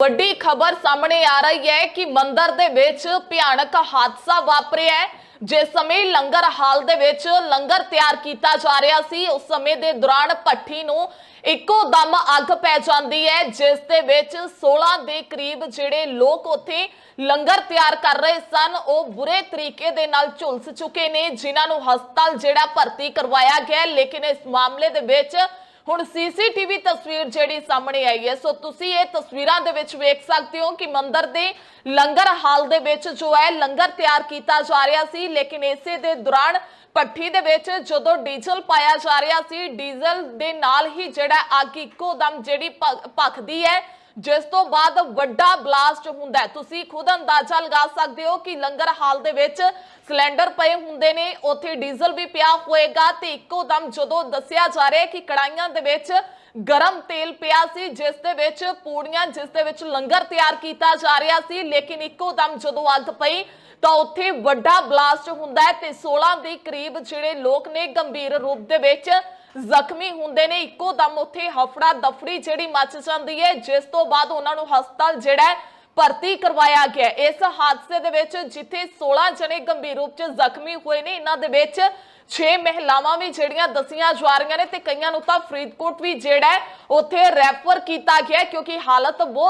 ਵੱਡੀ ਖਬਰ ਸਾਹਮਣੇ ਆ ਰਹੀ ਹੈ ਕਿ ਮੰਦਿਰ ਦੇ ਵਿੱਚ ਭਿਆਨਕ ਹਾਦਸਾ ਵਾਪਰਿਆ ਹੈ। ਜਿਸ ਸਮੇਂ ਲੰਗਰ ਹਾਲ ਦੇ ਵਿੱਚ ਲੰਗਰ ਤਿਆਰ ਕੀਤਾ ਜਾ ਰਿਹਾ ਸੀ, ਉਸ ਸਮੇਂ ਦੇ ਦੌਰਾਨ ਭੱਠੀ ਨੂੰ ਇੱਕੋ ਦਮ ਅੱਗ ਪੈ ਜਾਂਦੀ ਹੈ, ਜਿਸ ਦੇ ਵਿੱਚ 16 ਦੇ ਕਰੀਬ ਜਿਹੜੇ ਲੋਕ ਉੱਥੇ ਲੰਗਰ ਤਿਆਰ ਕਰ ਰਹੇ ਸਨ, ਉਹ ਬੁਰੇ ਤਰੀਕੇ ਦੇ ਨਾਲ ਝੁਲਸ ਚੁੱਕੇ ਨੇ, ਜਿਨ੍ਹਾਂ ਨੂੰ ਹਸਪਤਾਲ ਜਿਹੜਾ ਭਰਤੀ ਕਰਵਾਇਆ ਗਿਆ ਲੇਕਿਨ ਇਸ ਮਾਮਲੇ ਦੇ ਵਿੱਚ ਹੁਣ ਸੀਸੀਟੀਵੀ ਤਸਵੀਰ ਜਿਹੜੀ ਸਾਹਮਣੇ ਆਈ ਹੈ, ਸੋ ਤੁਸੀਂ ਇਹ ਤਸਵੀਰਾਂ ਦੇ ਵਿੱਚ ਵੇਖ ਸਕਦੇ ਹੋ ਕਿ ਮੰਦਿਰ ਦੇ ਲੰਗਰ ਹਾਲ ਦੇ ਵਿੱਚ ਜੋ ਹੈ, ਲੰਗਰ ਤਿਆਰ ਕੀਤਾ ਜਾ ਰਿਹਾ ਸੀ, ਲੇਕਿਨ ਇਸੇ ਦੇ ਦੌਰਾਨ ਪੱਠੀ ਦੇ ਵਿੱਚ ਜਦੋਂ ਡੀਜ਼ਲ ਪਾਇਆ ਜਾ ਰਿਹਾ ਸੀ, ਡੀਜ਼ਲ ਦੇ ਨਾਲ ਹੀ ਜਿਹੜਾ ਅੱਗ ਇੱਕੋ ਦਮ ਜਿਹੜੀ ਭਖ- ਭਖਦੀ ਹੈ ਜਿਸ ਤੋਂ ਬਾਅਦ ਵੱਡਾ ਬਲਾਸਟ ਹੁੰਦਾ ਹੈ। ਤੁਸੀਂ ਖੁਦ ਅੰਦਾਜ਼ਾ ਲਗਾ ਸਕਦੇ ਹੋ ਕਿ ਲੰਗਰ ਹਾਲ ਦੇ ਵਿੱਚ ਸਿਲੰਡਰ ਪਏ ਹੁੰਦੇ ਨੇ, ਉੱਥੇ ਡੀਜ਼ਲ ਵੀ ਪਿਆ ਹੋਏਗਾ ਤੇ ਇੱਕੋ ਦਮ ਜਦੋਂ ਦੱਸਿਆ ਜਾ ਰਿਹਾ ਕਿ ਕੜਾਈਆਂ ਦੇ ਵਿੱਚ ਗਰਮ ਤੇਲ ਪਿਆ ਸੀ, ਜਿਸ ਦੇ ਵਿੱਚ ਪੂੜੀਆਂ, ਜਿਸ ਦੇ ਵਿੱਚ ਲੰਗਰ ਤਿਆਰ ਕੀਤਾ ਜਾ ਰਿਹਾ ਸੀ, ਲੇਕਿਨ ਇੱਕੋ ਦਮ ਜਦੋਂ ਅੱਗ ਪਈ ਤਾਂ ਉੱਥੇ ਵੱਡਾ ਬਲਾਸਟ ਹੁੰਦਾ ਹੈ ਤੇ 16 ਦੇ ਕਰੀਬ ਜਿਹੜੇ ਲੋਕ ਨੇ ਗੰਭੀਰ ਰੂਪ ਦੇ ਵਿੱਚ ਜ਼ਖਮੀ ਹੁੰਦੇ ਨੇ, ਇੱਕੋ ਦਮ ਉੱਥੇ ਹਫੜਾ ਦਫੜੀ ਜਿਹੜੀ ਮਚ ਜਾਂਦੀ ਹੈ, ਜਿਸ ਤੋਂ ਬਾਅਦ ਉਹਨਾਂ ਨੂੰ ਹਸਪਤਾਲ ਜਿਹੜਾ ਭਰਤੀ ਕਰਵਾਇਆ ਗਿਆ ਇਸ ਹਾਦਸੇ ਦੇ ਵਿੱਚ ਜਿੱਥੇ 16 ਜਣੇ ਗੰਭੀਰ ਰੂਪ 'ਚ ਜ਼ਖਮੀ ਹੋਏ ਨੇ, ਇਹਨਾਂ ਦੇ ਵਿੱਚ 6 ਮਹਿਲਾਵਾਂ ਵੀ ਜਿਹੜੀਆਂ ਦਸੀਆਂ ਜਾ ਰਹੀਆਂ ਨੇ ਤੇ ਕਈਆਂ ਨੂੰ ਤਾਂ ਫਰੀਦਕੋਟ ਵੀ ਜਿਹੜਾ ਉੱਥੇ ਰੈਫਰ ਕੀਤਾ ਗਿਆ ਕਿਉਂਕਿ ਹਾਲਤ ਬਹੁਤ